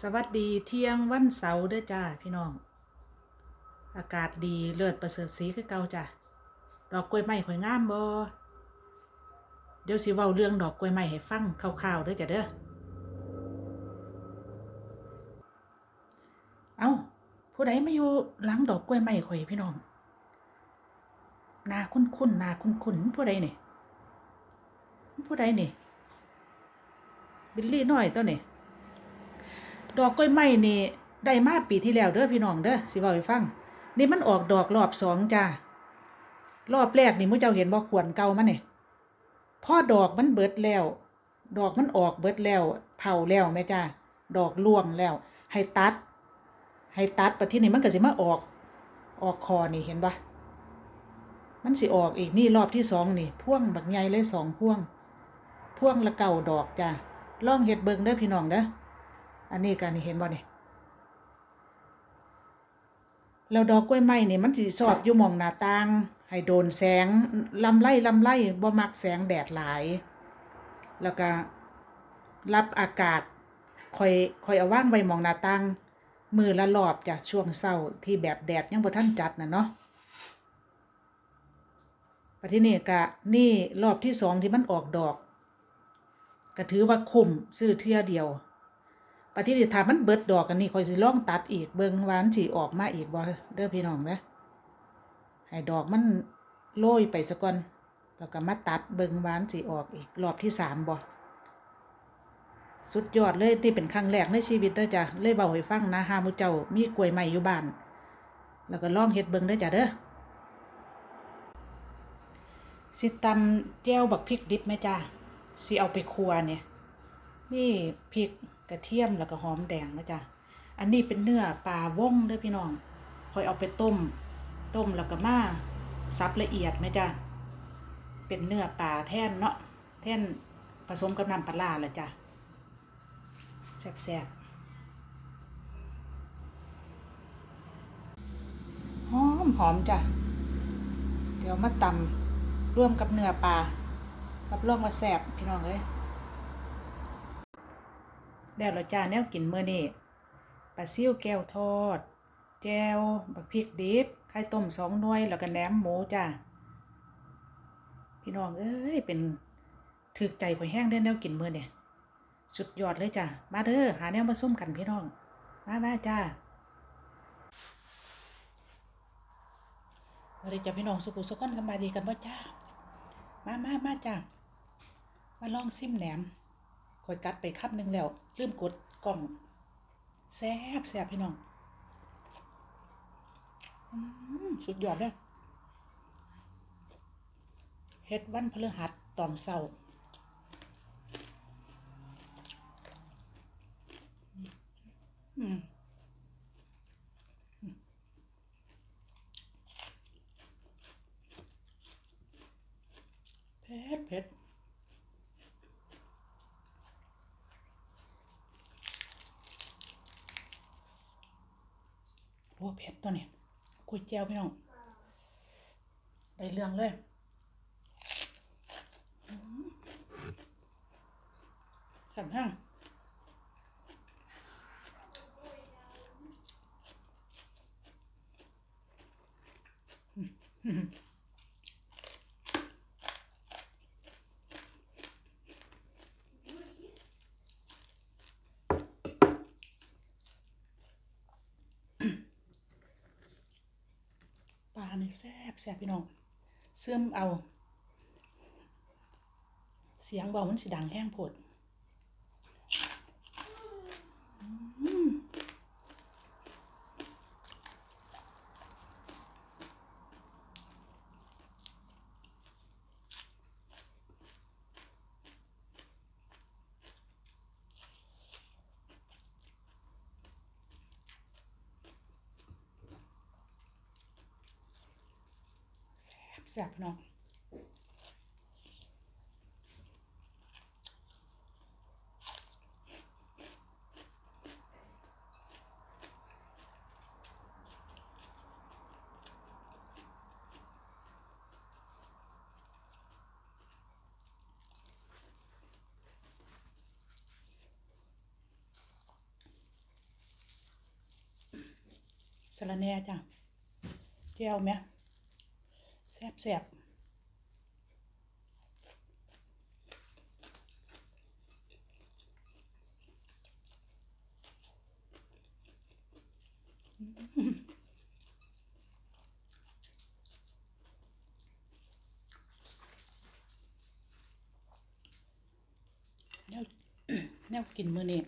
สวัสดีเที่ยงวันเสาร์เด้อจ้าพี่น้อง อากาศดีเลิศประเสริฐสีคือเก่าจ้ะดอกกล้วยไม้ข่อยงามบ่เดี๋ยวสิเว้าเรื่องดอกกล้วยไม้ให้ฟังคร่าวๆเด้อจ้ะเด้อเอ้าผู้ใดมาอยู่หลังดอกกล้วยไม้ข่อยพี่น้องนาคุ้นๆนาคุ้นๆผู้ใดนี่ผู้ใดนี่บิลลี่น้อยตัวนี่ ดอกกล้วยไม้นี่ได้มาปีที่แล้วเด้อพี่น้องเด้อสิเว้าให้ฟัง นี่มันออกดอกรอบสองจ้ารอบแรกนี่มุ้เจ้าเห็นบ่ขวนเก่ามันนี่พอดอกมันเบิดแล้ว ดอกมันออกเบิดแล้วเผาแล้วแม่จ้าดอกร่วงแล้ว ให้ตัด ให้ตัดปะที่นี่มันก็สิมาออก ออกคอนี่เห็นปะมันสิออกอีกนี่รอบที่สองนี่พ่วงบักใหญ่เลยสองพ่วง พ่วงละเก่าดอกจ้าลองเฮ็ดเบิ่งเด้อพี่น้องเด้อ อันนี้กันเห็นบ่เนี่ยแล้วดอกกล้วยไม้นี่มันสิชอบอยู่มองหน้าต่าง ให้โดนแสงลำไรลำไรบ่มักแสงแดดหลาย แล้วก็รับอากาศคอยคอยเอาว่างไว้มองหน้าต่างมือละรอบจากช่วงเช้าที่แบบแดดยังบ่ทันจัดน่ะเนาะปัที่นี่ก็นี่รอบที่สองที่มันออกดอก ก็ถือว่าคุ้มซื้อเทื่อเดียว ปฏิทินถามมันเบิดดอกกันนี่คอยสิลองตัดอีกเบิ่งวามันสิออกมาอีกบ่เด้อพี่น้องเด้อให้ดอกมันโรยไปซะก่อนแล้วก็มาตัดเบิ่งวามันสิออกอีกรอบที่สามบ่สุดยอดเลยนี่เป็นครั้งแรกในชีวิตเด้อจ้ะเลยเบาให้ฟังนะหามูเจ้ามีกล้วยใหม่อยู่บ้าน แล้วก็ล่องเฮ็ดเบิงเด้อจ้ะเด้อสิตำแจ่วบักพริกดิบไหมจ้าสิเอาไปครัวเนี่ย นี่พริก ระเทียมแล้วก็หอมแดงนะจ๊ะอันนี้เป็นเนื้อปลาว่งเด้อพี่น้องคอยเอาไปต้ม ต้มแล้วก็มาซับละเอียดไหมจ๊ะเป็นเนื้อปลาแท่นเนาะแท่นผสมกับน้ำปลาร้าละจ้ะแซ่บๆหอมหอมจ้ะเดี๋ยวมาตำร่วมกับเนื้อปลารับรองว่าแซ่บพี่น้องเอ้ย แล้วเราจ้าแนวกินมื้อนี้ปลาซิ่วแก้วทอด แจวบักพริกดิบ ไข่ต้มสองหน่วย แล้วก็แหนมหมูจ้า พี่น้องเอ้ย เป็นถึกใจข่อยแห้งได้แนวกินมื้อเนี่ยสุดยอดเลยจ้า มาเด้อหาแนวมาส้มกันพี่น้อง มามาจ้าสวัสดีจ้าพี่น้องสุขุสุขคนกันมาดีกันบ่จ้า มามามาจ้า มาลองซิมแหนม คอยกัดไปคับหนึ่งแล้ว ลืมกดกล่องแซ่บแซ่บพี่น้องอสุดยอดเลยเฮ็ดวันพฤหัสตอนเช้าอืมเผ็ดเผ็ด วัวเผ็ดตัวนี้กุยเจียวพี่น้องได้เรื่องเลยอืมแซ่บห้างอืมอืมปลานี่ แซ่บแซ่บพี่น้องเสื่อมเอา เสียงเบามันสิดังแห้งผด แสบเนาะสละแน่จ้ะเจ้าวไหม แซ่บแซ่บแนวแนวกินมือนี่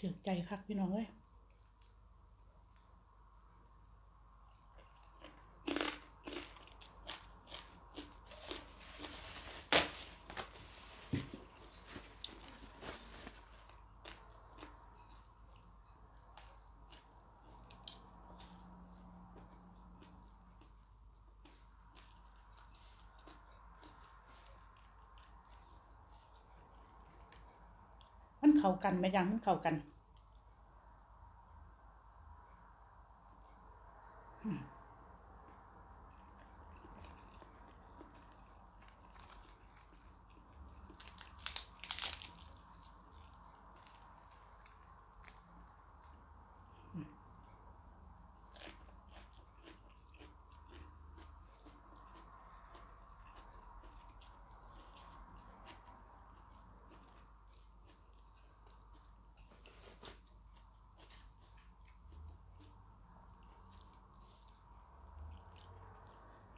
ถึงใจคักพี่น้องเอ้ย เข้ากันไหมยังมันเข้ากันอืม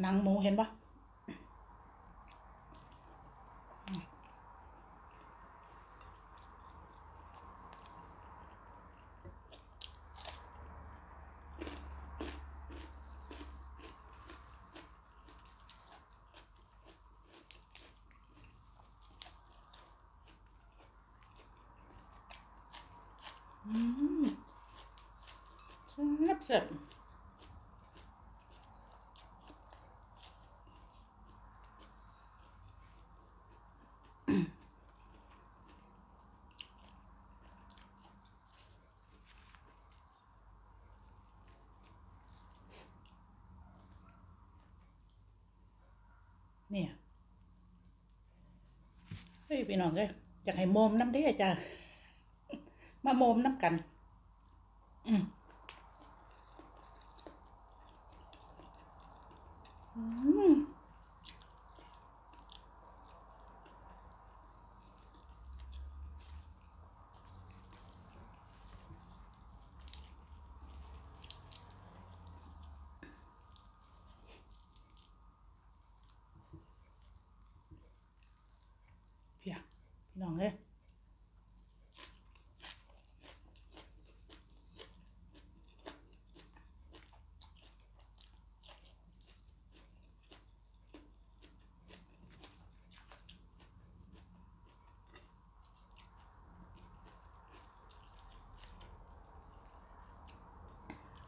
หนังหมูเห็นปะอืมแซ่บแซ่บ เนี่ย เฮ้ยพี่น้องเอ้ยอยากให้โมมน้ำเด้อจ้ะมาโมมน้ำกัน อืมอืมเพียพี่ น้องเอ้ย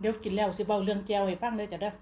เดี๋ยวกินแล้วสิเบาเรื่องแจวให้ฟังเลยจ้ะเด้อม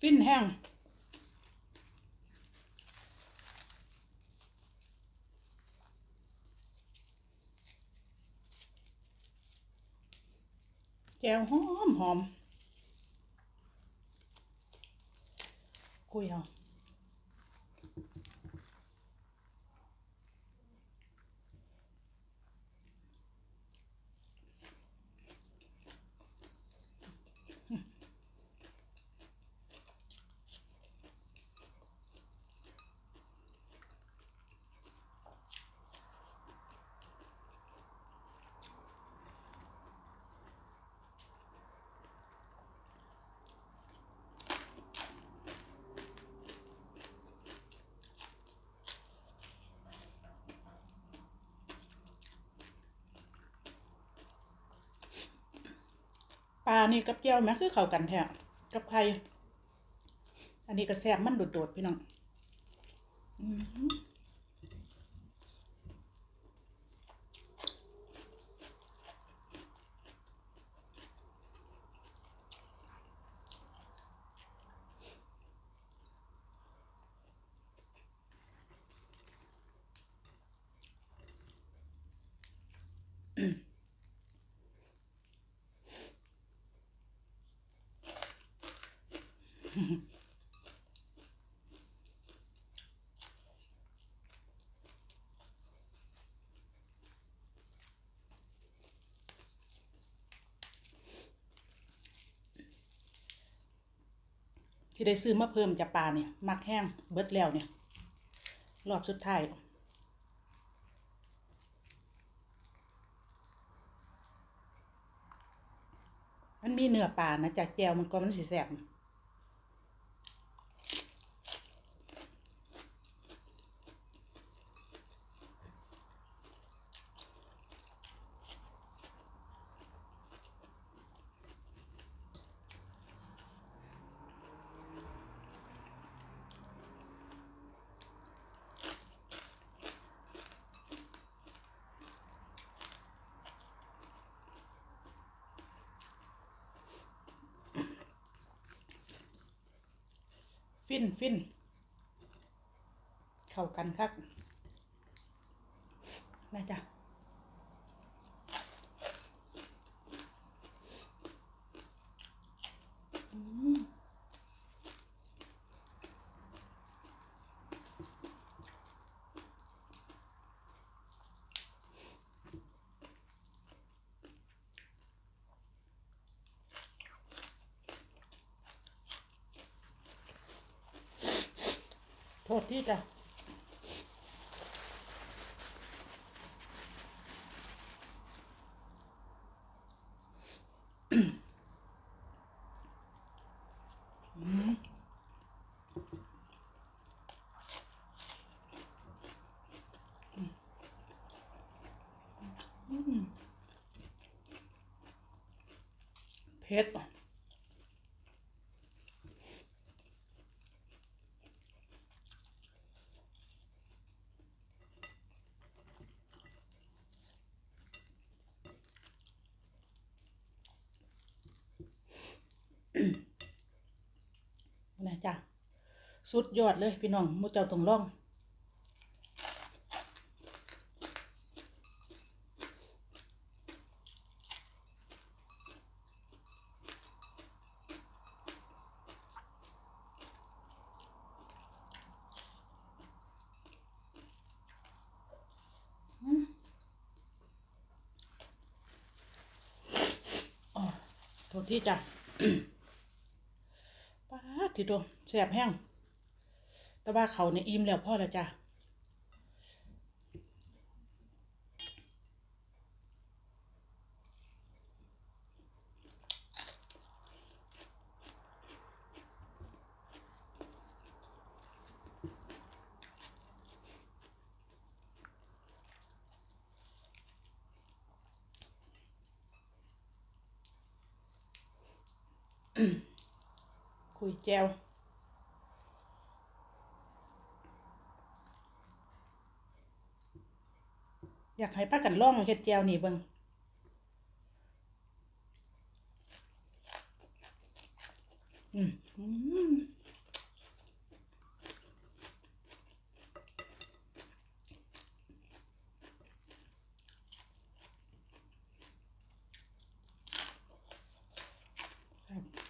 ฟินแห้งแจวหอมหอมกุยเอา ลานี่กับแก้วแม่คือเข้ากันแท้กับไข่อันนี้ก็แซ่บมันโดดๆพี่น้อง อืม ที่ได้ซื้อมาเพิ่มจากปลาเนี่ยมักแห้งเบิดแล้วเนี่ยรอบสุดท้ายมันมีเนื้อปลานะจากแจวมันก็มันสิแสบ ฟินฟินเข้ากันครับนะจ๊ะอืม โทษที่จ้ะเผ็ดอะ นะจ๊ะสุดยอดเลยพี่น้องมุเจ้าต้องลองอ๋อโทษที่จ้ะ ป้าดทีตัวแสบแห้ง แต่ว่าเขาในยอิ่มแล้วพ่อแล้วจ้ะ คุยแจวอยากให้ป้ากันล่องเฮ็ดแจวนี่เบิ่งอืมอืมครับ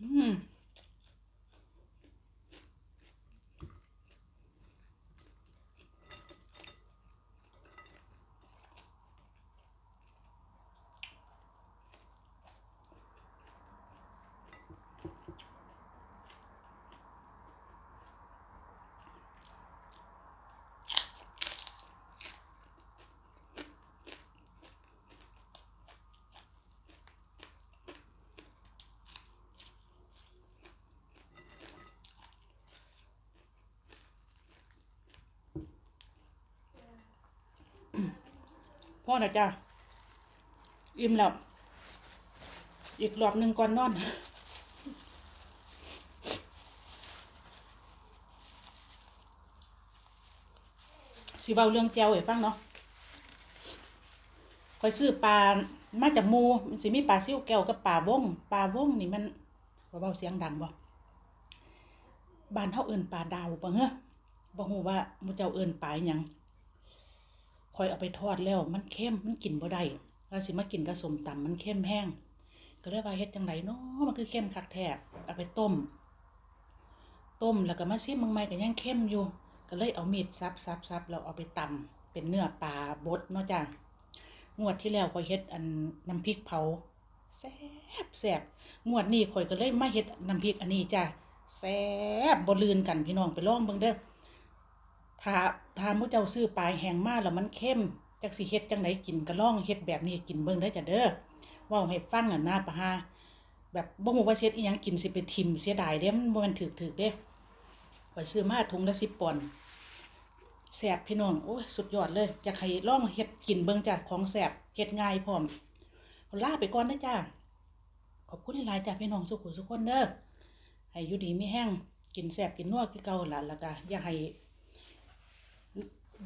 อืม พ่อนะจ้าอิ่มแล้ว อีกรอบหนึ่งก่อนนอนสิเว้าเรื่องแจวให้ฟังเนาะคอยซื้อปลามาจากมูมันสิมีปลาซิ่วแก้วกับปลาวงปลาวงนี่มันเบาเสียงดังบ่บ้านเฮาเอิ้นปลาดาวบ่เฮ้อบ่ฮู้ว่ามูเจ้าเอิ้นปลาอิหยัง คอยเอาไปทอดแล้ว มันเค็มมันกินบ่ได้ว่าสิมากินกับส้มตำมันเค็มแห้ง ก็เลยว่าเฮ็ดจังไดเนาะมันคือเค็มคักแท้เอาไปต้ม ต้มแล้วก็มาซิมเมืองใหม่ก็ยังเค็มอยู่ ก็เลยเอามีดซับซับซับแล้วเอาไปตำเป็นเนื้อปลาบดเนาะจ้ะงวดที่แล้วข่อยเฮ็ดอันน้ำพริกเผาแซ่บแซ่บงวดนี้ข่อยก็เลยมาเฮ็ดน้ำพริกอันนี้จ้ะแซ่บบ่ลืนกันพี่น้องไปลองเบิ่งเด้อ ถ้าถ้ามุเจ้าซื้อปลายแห้งมาแล้วมันเค็มจักสิเฮ็ดจังไดกินก็ลองเฮ็ดแบบนี้กินเบิ่งเด้จ้ะเด้อว้าให้ฟังอะนะปะฮาแบบบ่ฮู้ว่าเฮ็ดอีหยังกินสิไปทิ่มเสียดายเด้มันบ่แม่นถูกๆเด้ข่อยซื้อมาถุงละสิบปอนด์แสบพี่น้องโอ้ยสุดยอดเลยอยากให้ลองเฮ็ดกินเบิ่งจ้ะของแสบเฮ็ดง่ายพร้อมเอาลาไปก่อนนะจ้าขอบคุณหลายจ้ะพี่น้องสุขุสุขคนเด้อให้อยู่ดีมีแห้งกินแสบกินนัวคือเก่าล่ะแล้วก็อย่าให้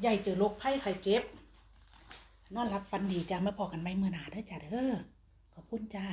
ใหญ่เจอโรคไข้ไข้เจ็บ นอนรับฟันดีจ้ามาพอกันใหม่มื้อหนาเด้อจ้ะเด้อขอบคุณจ้า